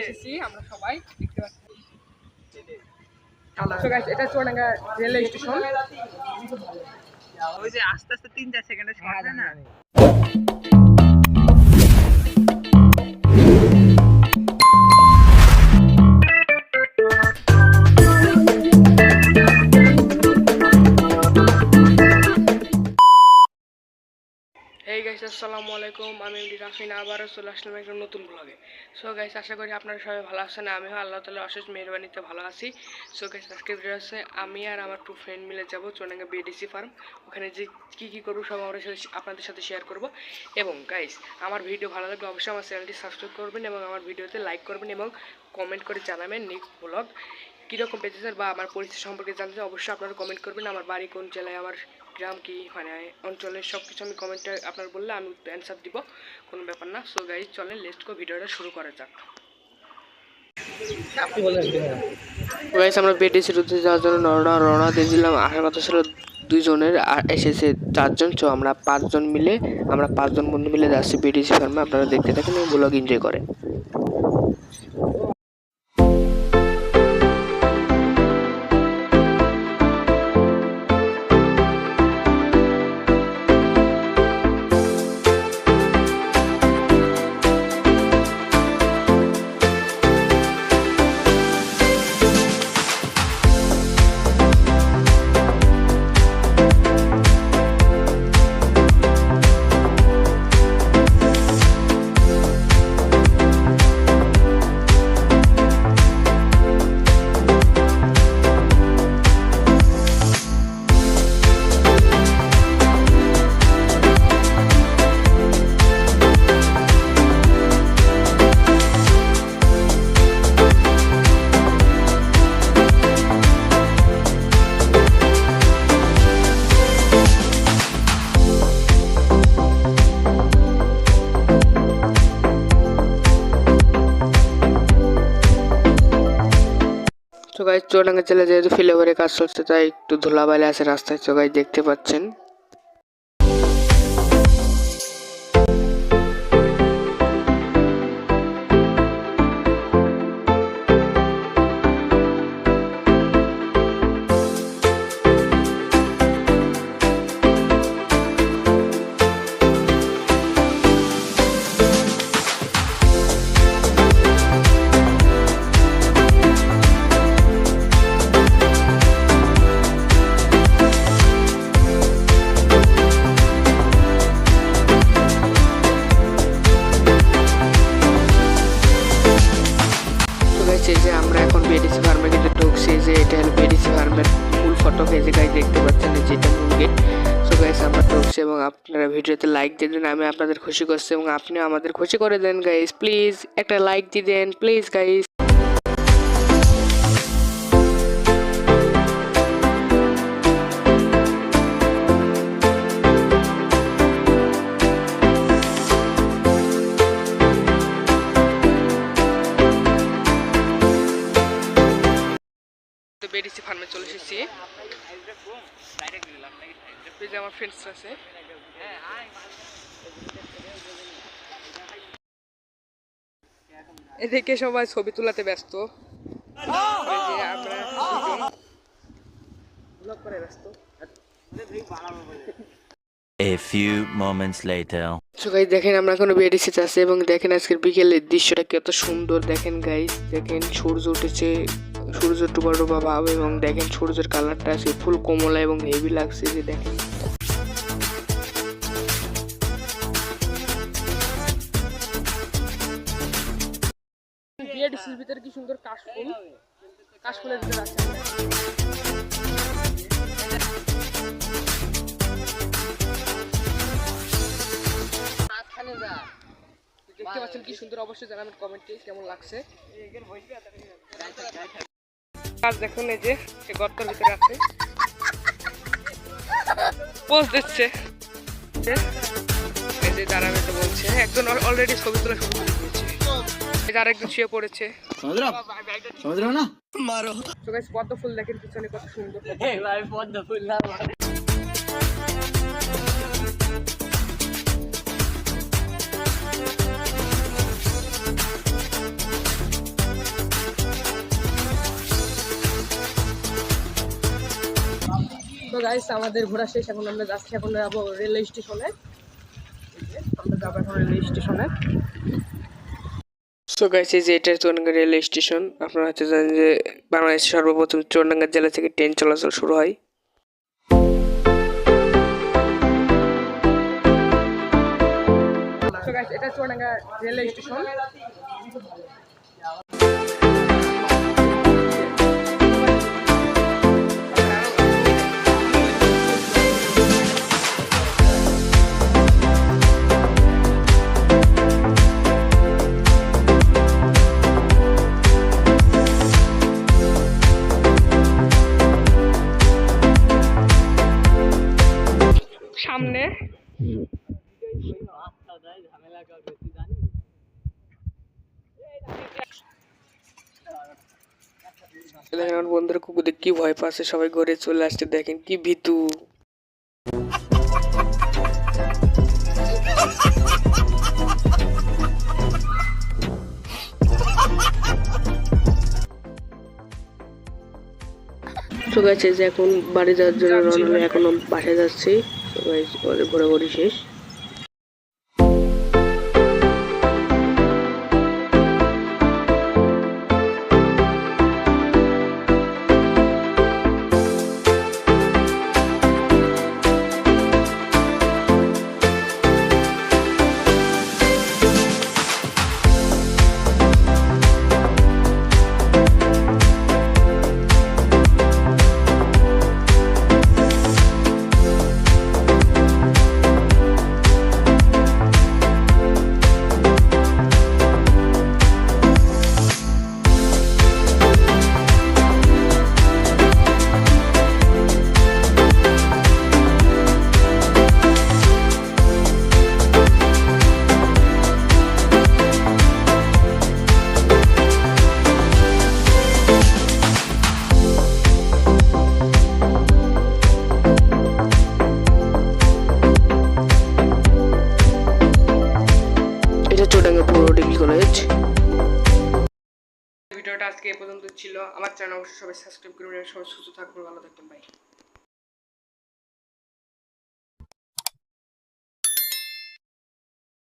এসেছি আমরা সবাই দেখতে পাচ্ছি। এটা চুয়াডাঙ্গা রেলওয়ে স্টেশন। ওই যে আস্তে আস্তে তিন চার সেকেন্ডে শর্ট না? আসসালামু আলাইকুম, আমি রাফিন, আবারও চলে আসলাম একটা নতুন ব্লগে সো গাইস আশা করি আপনারা সবাই ভালো আছেন, আমিও আল্লাহ তালা অশেষ মেহরবানিতে ভালো আছি। সো গাইস আজকে ভিডিও আছে, আমি আর আমার টু ফ্রেন্ড মিলে যাব চুয়াডাঙ্গা বিডিসি ফার্ম ওখানে যে কী কী করব সব আমরা সাথে আপনাদের সাথে শেয়ার করব। এবং গাইস আমার ভিডিও ভালো লাগলে অবশ্যই আমার চ্যানেলটি সাবস্ক্রাইব করবেন এবং আমার ভিডিওতে লাইক করবেন এবং কমেন্ট করে জানাবেন নেক্সট ব্লগ কীরকম পেতেছেন বা আমার পরিস্থিতি সম্পর্কে জানতে অবশ্যই আপনারা কমেন্ট করবেন, আমার বাড়ি কোন জেলায়, আমার গ্রাম কি মানে অঞ্চলের সব কিছু আমি কমেন্টে আপনার বললে আমি অ্যান্সার দিব কোনো ব্যাপার না। সো গাইজ চলেন লেটস গো ভিডিওটা শুরু করা যাক। গাইজ আমরা বেডিসির উদ্দেশ্যে যাওয়ার জন্য রওনা রওনা দিয়েছিলাম আসার কথা ছিল দুইজনের আর এসেছে চারজন। সো আমরা পাঁচজন মিলে আমরা পাঁচজন বন্ধু মিলে যাচ্ছি বিডিসি ফার্মে আপনারা দেখতে থাকেন এবং ব্লগ এনজয় করেন। তো গাইজ চুয়াডাঙ্গা জেলা যেহেতু ফ্লাইওভারে কাজ চলছে, তাই একটু ধুলাবালি আছে রাস্তায়, তো দেখতে পাচ্ছেন। গাইস আমরা ঢুকছি এবং আপনারা ভিডিওতে লাইক দিয়ে দেন, আমি আপনাদের খুশি করছি এবং আপনিও আমাদের খুশি করে দেন গাইস প্লিজ একটা লাইক দিয়ে দেন প্লিজ গাইস বেডিসি ফার্মে চলে এসেছি। এই যে আমার ফ্রেন্ডস আছে। এদিকে সবাই ছবি তোলাতে ব্যস্ত। আমরা করে ব্যস্ত। A few moments later. So guys দেখেন আমরা এখন বেডিসিতে আছি এবং দেখেন আজকের বিকেলের দৃশ্যটা কত সুন্দর। দেখেন গাইস দেখেন সূর্য উঠেছে। সূর্য ডুবা ডুবা ভাব এবং দেখেন সূর্যের কালারটা আছে ফুল কমলা এবং হেভি লাগছে যে দেখেন। কাশফুল? দেখতে পাচ্ছেন কি সুন্দর, অবশ্যই জানাবেন কমেন্টে কেমন লাগছে। আর দেখুন এই যে সে গর্তের ভিতরে আছে। পোজ দিচ্ছে। যে দাঁড়াবে হ্যাঁ, একজন অলরেডি ছবি তোলা শুরু পড়েছে। পদ্ম ফুল দেখেন পিছনে কত সুন্দর পদ্ম তো গাইস আমাদের ঘোরা শেষ এখন আমরা যাচ্ছি এখন যাব রেলওয়ে স্টেশনে আমরা যাব এখন রেলওয়ে স্টেশনে সো গাইস এই যে এটা চুয়াডাঙ্গা রেলওয়ে স্টেশন আপনারা হয়তো জানেন যে বাংলাদেশের সর্বপ্রথম চুয়াডাঙ্গা জেলা থেকে ট্রেন চলাচল শুরু হয়। এটা চুয়াডাঙ্গা রেলওয়ে স্টেশন সামনে। দেখেন আমার বন্ধুরা কুকুরদের কি ভয় পাচ্ছে সবাই ঘরে চলে আসছে দেখেন কি ভিতু। তো গেছে যে এখন বাড়ি যাওয়ার জন্য রওনা এখনও বাসায় যাচ্ছি। আমাদের ঘোরাঘুরি শেষ। চুয়াডাঙ্গা পৌর ডিগ্রি কলেজ ভিডিওটা আজকে এই পর্যন্ত ছিল। আমার চ্যানেল অবশ্যই সবাই সাবস্ক্রাইব করবেন সবাই সুস্থ থাকবেন, ভালো থাকবেন বাই